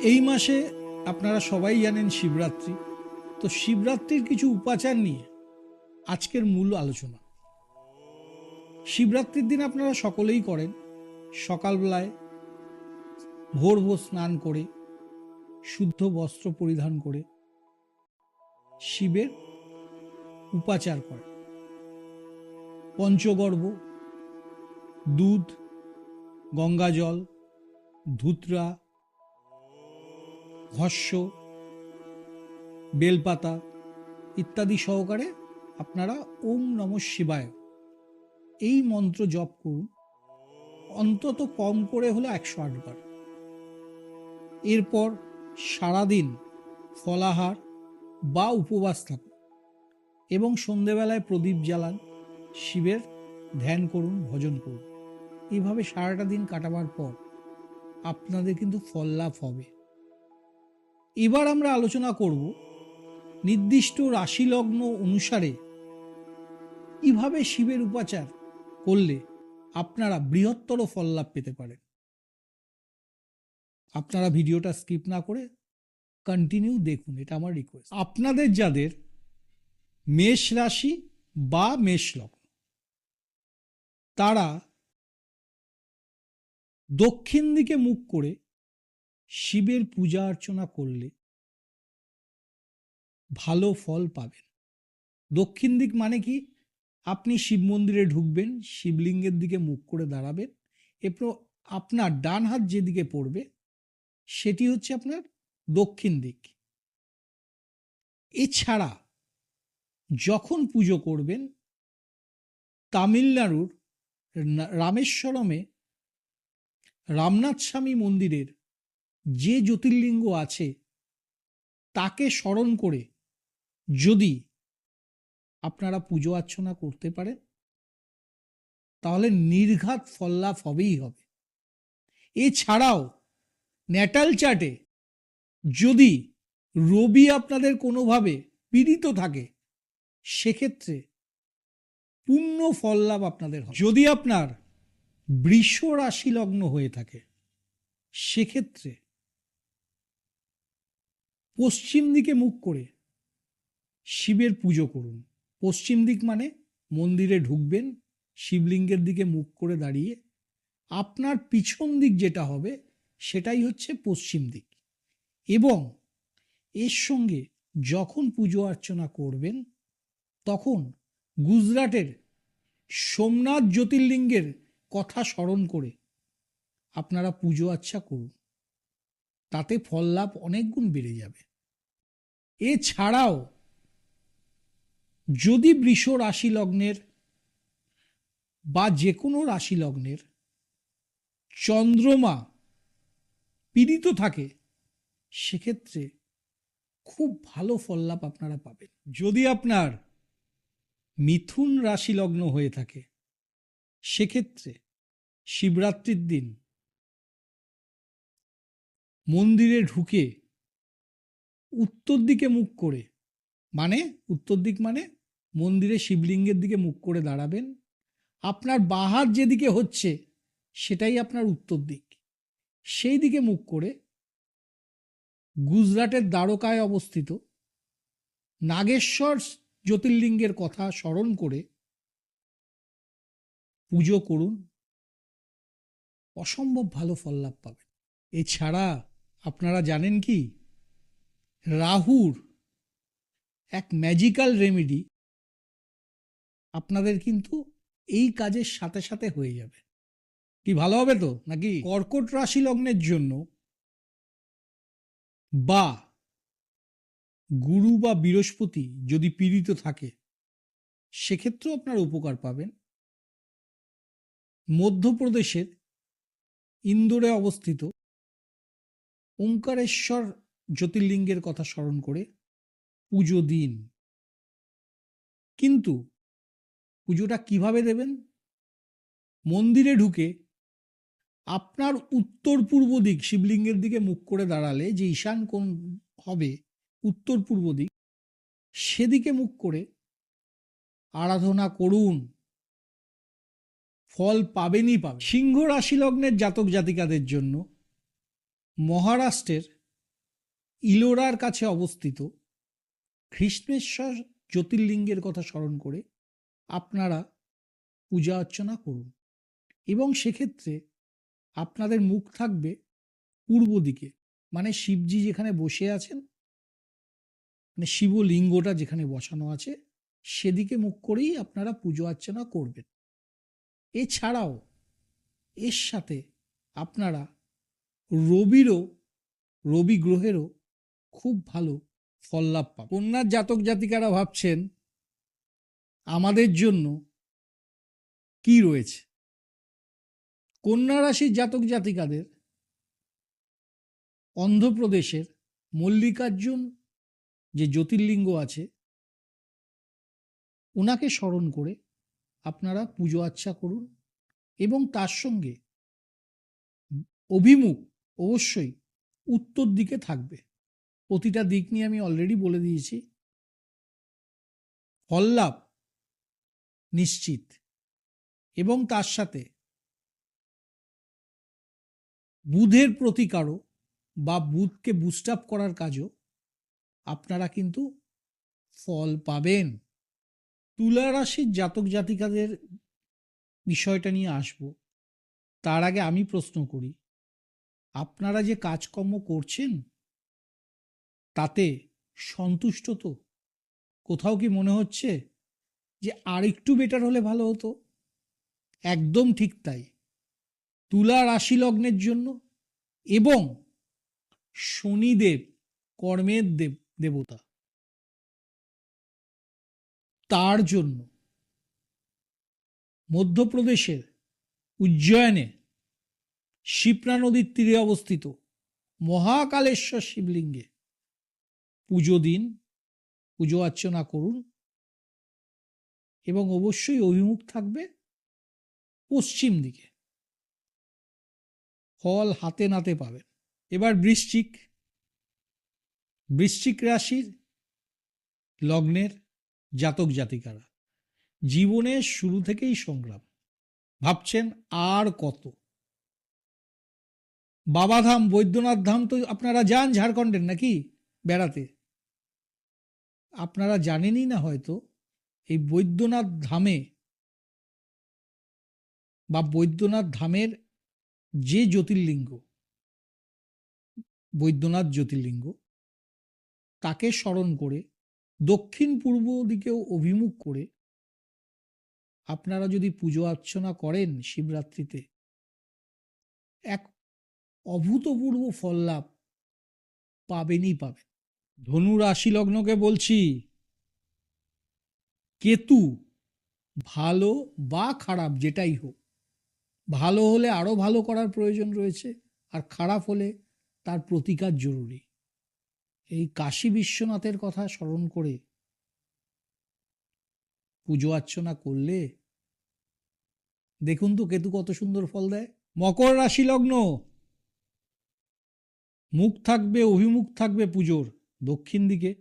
এই মাসে আপনারা সবাই জানেন শিবরাত্রি। তো শিবরাত্রির কিছু উপাচার নিয়ে আজকের মূল আলোচনা। শিবরাত্রির দিন আপনারা সকলেই করেন। সকালবেলায় ভোর ভোর স্নান করে, শুদ্ধ বস্ত্র পরিধান করে শিবের উপাচার করে পঞ্চগর্ভ, দুধ, গঙ্গাজল, ধুতরা ভস্য বেলপাতা ইত্যাদি সহকারে আপনারা ওম নম শিবায় এই মন্ত্র জপ করুন। অন্তত কম করে হলো একশো আটবার এরপর সারাদিন ফলাহার বা উপবাস থাকুন এবং সন্ধেবেলায় প্রদীপ জ্বালান, শিবের ধ্যান করুন, ভজন করুন। এইভাবে সারাটা দিন কাটাবার পর আপনাদের কিন্তু ফল লাভ হবে। এবার আমরা আলোচনা করব নির্দিষ্ট রাশি লগ্ন অনুসারে কীভাবে শিবের উপাচার করলে আপনারা বৃহত্তর ফল লাভ পেতে পারেন। আপনারা ভিডিওটা স্কিপ না করে কন্টিনিউ দেখুন, এটা আমার রিকোয়েস্ট আপনাদের যাদের মেষ রাশি বা মেষ লগ্ন, তারা দক্ষিণ দিকে মুখ করে শিবের পূজা অর্চনা করলে ভালো ফল পাবেন। দক্ষিণ দিক মানে কি? আপনি শিব মন্দিরে ঢুকবেন, শিবলিঙ্গের দিকে মুখ করে দাঁড়াবেন, এরপর আপনার ডান হাত যেদিকে পড়বে, সেটি হচ্ছে আপনার দক্ষিণ দিক। এছাড়া যখন পুজো করবেন, তামিলনাড়ুর রামেশ্বরমে রামনাথ স্বামী মন্দিরের যে জ্যোতির্লিঙ্গ আছে, তাকে স্মরণ করে যদি আপনারা পুজো অর্চনা করতে পারেন, তাহলে নির্ঘাত ফললাভ হবেই হবে। এছাড়াও ন্যাটাল চার্টে যদি রবি আপনাদের কোনোভাবে পীড়িত থাকে, সেক্ষেত্রে পূর্ণ ফল লাভ আপনাদের হবে। যদি আপনার বৃষ রাশি লগ্ন হয়ে থাকে, সেক্ষেত্রে পশ্চিম দিকে মুখ করে শিবের পুজো করুন। পশ্চিম দিক মানে মন্দিরে ঢুকবেন, শিবলিঙ্গের দিকে মুখ করে দাঁড়িয়ে আপনার পিছন দিক যেটা হবে সেটাই হচ্ছে পশ্চিম দিক। এবং এর সঙ্গে যখন পুজো অর্চনা করবেন, তখন গুজরাটের সোমনাথ জ্যোতির্লিঙ্গের কথা স্মরণ করে আপনারা পুজো আচ্ছা করুন। তাতে ফল লাভ অনেক গুণ বেড়ে যাবে। এছাড়াও, যদি বৃষ রাশি লগ্নের বা যে কোনো রাশি লগ্নের চন্দ্রমা পীড়িত থাকে, সেক্ষেত্রে খুব ভালো ফল লাভ আপনারা পাবেন। যদি আপনার মিথুন রাশি লগ্ন হয়ে থাকে, সেক্ষেত্রে শিবরাত্রির দিন মন্দিরে ঢুকে উত্তর দিকে মুখ করে মানে উত্তর দিক মানে মন্দিরে শিবলিঙ্গের দিকে মুখ করে দাঁড়াবেন। আপনার বাহার যেদিকে হচ্ছে সেটাই আপনার উত্তর দিক। সেই দিকে মুখ করে গুজরাটের দ্বারকায় অবস্থিত নাগেশ্বর জ্যোতির্লিঙ্গের কথা স্মরণ করে পুজো করুন। অসম্ভব ভালো ফল লাভ পাবেন। এছাড়া আপনারা জানেন কি? রাহুর এক ম্যাজিক্যাল রেমেডি আপনাদের কিন্তু এই কাজের সাথে সাথে হয়ে যাবে। কি, ভালো হবে তো? নাকি? কর্কট রাশি লগ্নের জন্য বা গুরু বা বৃহস্পতি যদি পীড়িত থাকে, সেক্ষেত্রেও আপনার উপকার পাবেন। মধ্যপ্রদেশের ইন্দোরে অবস্থিত ওঙ্কারেশ্বর জ্যোতির্লিঙ্গের কথা স্মরণ করে পুজো দিন। কিন্তু পুজোটা কীভাবে দেবেন? মন্দিরে ঢুকে আপনার উত্তর পূর্ব দিক, শিবলিঙ্গের দিকে মুখ করে দাঁড়ালে যে ঈশান কোণ হবে উত্তর পূর্ব দিক, সেদিকে মুখ করে আরাধনা করুন। ফল পাবেনই পাবেন। সিংহ রাশি লগ্নের জাতক জাতিকাদের জন্য মহারাষ্ট্রের ইলোরার কাছে অবস্থিত কৃষ্ণেশ্বর জ্যোতির্লিঙ্গের কথা স্মরণ করে আপনারা পূজা অর্চনা করুন। এবং সেক্ষেত্রে আপনাদের মুখ থাকবে পূর্ব দিকে মানে শিবজি যেখানে বসে আছেন মানে শিবলিঙ্গটা যেখানে বসানো আছে, সেদিকে মুখ করেই আপনারা পুজো অর্চনা করবেন। এছাড়াও এর সাথে আপনারা রবিরও, রবি গ্রহেরও খুব ভালো ফল লাভ পাবেন কন্যার জাতক জাতিকারা ভাবছেন, আমাদের জন্য কি রয়েছে? কন্যা রাশির জাতক জাতিকাদের অন্ধ্রপ্রদেশের মল্লিকার্জুন যে জ্যোতির্লিঙ্গ আছে ওনাকে স্মরণ করে আপনারা পুজো আচ্ছা করুন এবং তার সঙ্গে অভিমুখ অবশ্যই উত্তর দিকে থাকবে। প্রতিটা দিক নিয়ে আমি অলরেডি বলে দিয়েছি। ফল লাভ নিশ্চিত এবং তার সাথে বুধের প্রতিকারও বা বুধকে বুস্ট আপ করার কাজও আপনারা কিন্তু ফল পাবেন। তুলা রাশির জাতক জাতিকাদের বিষয়টা নিয়ে আসব। তার আগে আমি প্রশ্ন করি আপনারা যে কাজকর্ম করছেন, তাতে সন্তুষ্ট তো? কোথাও কি মনে হচ্ছে যে আর একটু বেটার হলে ভালো হতো? একদম ঠিক তাই। তুলা রাশি লগ্নের জন্য এবং শনিদেব কর্মের দেব, দেবতা। তার জন্য মধ্যপ্রদেশের উজ্জয়নে শিপ্রা নদীর তীরে অবস্থিত। মহাকালেশ্বর শিবলিঙ্গে। পুজো দিন, পুজো অর্চনা করুন। এবং অবশ্যই অভিমুখ থাকবে পশ্চিম দিকে। ফল হাতে নাতে পাবেন। এবার বৃশ্চিক। বৃশ্চিক রাশির লগ্নের জাতক জাতিকারা। জীবনের শুরু থেকেই সংগ্রাম। ভাবছেন আর কত। বাবাধাম, বৈদ্যনাথ ধাম তো আপনারা যান ঝাড়খণ্ডের নাকি বেড়াতে? আপনারা জানেনই না হয়তো এই বৈদ্যনাথ ধামে বা বৈদ্যনাথ ধামের যে জ্যোতির্লিঙ্গ, বৈদ্যনাথ জ্যোতির্লিঙ্গ, তাকে স্মরণ করে, দক্ষিণ পূর্ব দিকেও অভিমুখ করে, আপনারা যদি পুজো অর্চনা করেন শিবরাত্রিতে, এক অভূতপূর্ব ফল লাভ পাবেনই পাবেন। ধনু রাশি লগ্নকে বলছি, কেতু ভালো বা খারাপ, যেটাই হোক, ভালো হলে আরও ভালো করার প্রয়োজন রয়েছে আর খারাপ হলে তার প্রতিকার জরুরি। এই কাশী বিশ্বনাথের কথা স্মরণ করে পুজো অর্চনা করলে দেখুন তো কেতু কত সুন্দর ফল দেয়। মকর রাশি লগ্ন মুখ থাকবে, অভিমুখ থাকবে পুজোর দক্ষিণ দিকে।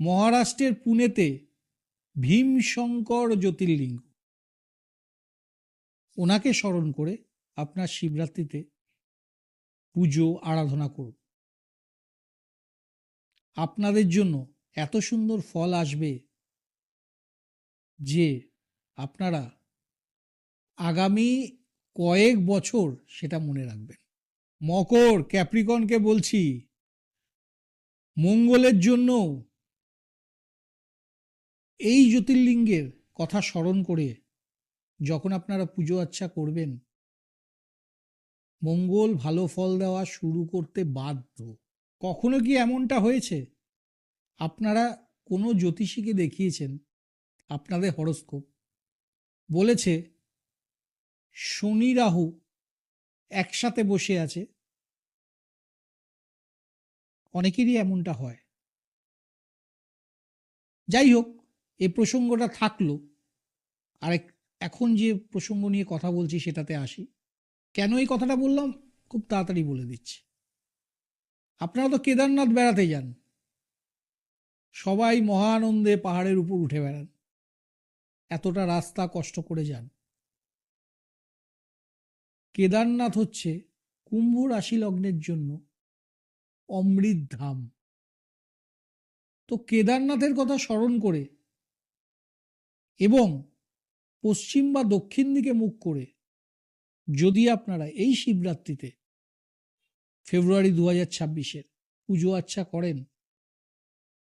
মহারাষ্ট্রের পুনেতে ভীমশঙ্কর জ্যোতির্লিঙ্গ। ওনাকে স্মরণ করে আপনার শিবরাত্রিতে পুজো, আরাধনা করুন। আপনাদের জন্য এত সুন্দর ফল আসবে যে আপনারা আগামী কয়েক বছর সেটা মনে রাখবেন। মকর, ক্যাপ্রিকনকে বলছি, মঙ্গলের জন্য এই জ্যোতির্লিঙ্গের কথা স্মরণ করে যখন আপনারা পুজো আচ্ছা করবেন, মঙ্গল ভালো ফল দেওয়া শুরু করতে বাধ্য। কখনো কি এমনটা হয়েছে? আপনারা কোনো জ্যোতিষীকে দেখিয়েছেন? আপনাদের হরস্কোপ বলেছে, শনি রাহু একসাথে বসে আছে। অনেকেরই এমনটা হয়। যাই হোক এই প্রসঙ্গটা থাকল। আর এখন যে প্রসঙ্গ নিয়ে কথা বলছি সেটাতে আসি। কেন এই কথাটা বললাম? খুব তাড়াতাড়ি বলে দিচ্ছি। আপনারা তো কেদারনাথ বেড়াতে যান। সবাই মহানন্দে পাহাড়ের উপর উঠে বেড়ান। এতটা রাস্তা কষ্ট করে যান। কেদারনাথ হচ্ছে কুম্ভ রাশি লগ্নের জন্য অমৃত ধাম। তো কেদারনাথের কথা স্মরণ করে এবং পশ্চিম বা দক্ষিণ দিকে মুখ করে যদি আপনারা এই শিবরাত্রিতে ফেব্রুয়ারি দু হাজার ছাব্বিশের পুজো আচ্ছা করেন,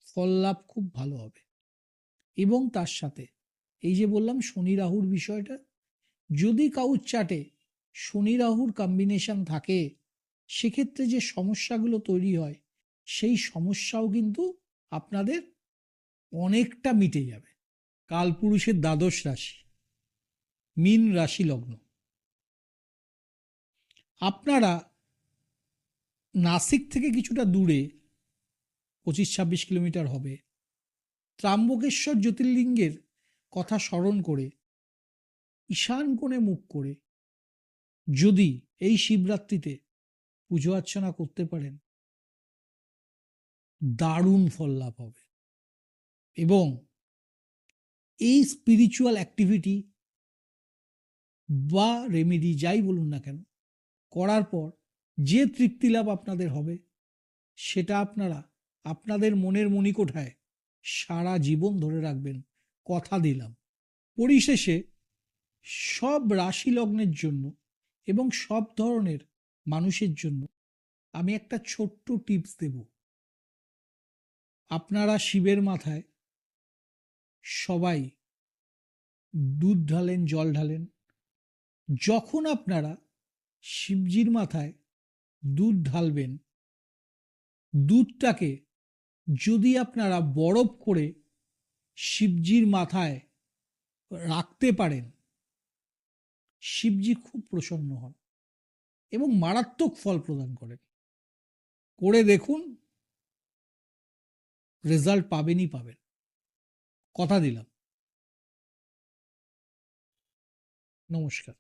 ফল লাভ খুব ভালো হবে। এবং তার সাথে এই যে বললাম শনি রাহুর বিষয়টা, যদি কাউর চাটে শনি রাহুর কম্বিনেশন থাকে, সেক্ষেত্রে যে সমস্যাগুলো তৈরি হয়, সেই সমস্যাও কিন্তু আপনাদের অনেকটা মিটে যাবে। কালপুরুষের দ্বাদশ রাশি, মিন রাশি লগ্ন। আপনারা নাসিক থেকে কিছুটা দূরে, পঁচিশ ছাব্বিশ কিলোমিটার হবে। ত্রাম্বকেশ্বর জ্যোতির্লিঙ্গের কথা স্মরণ করে, ঈশান কোণে মুখ করে যদি এই শিবরাত্রিতে পুজো অর্চনা করতে পারেন, দারুণ ফল লাভ হবে। এবং এই স্পিরিচুয়াল অ্যাক্টিভিটি বা রেমেডি যাই বলুন না কেন, করার পর যে তৃপ্তি লাভ আপনাদের হবে, সেটা আপনারা আপনাদের মনের মণিকোঠায় সারা জীবন ধরে রাখবেন, কথা দিলাম। পরিশেষে সব রাশি লগ্নের জন্য এবং সব ধরনের মানুষের জন্য আমি একটা ছোট্ট টিপস দেব। আপনারা শিবের মাথায় সবাই দুধ ঢালেন, জল ঢালেন। যখন আপনারা শিবজির মাথায় দুধ ঢালবেন, দুধটাকে যদি আপনারা বরফ করে শিবজির মাথায় রাখতে পারেন শিবজি খুব প্রসন্ন হন এবং মারাত্মক ফল প্রদান করেন। করে দেখুন রেজাল্ট পাবেনই পাবেন। কথা দিলাম। নমস্কার।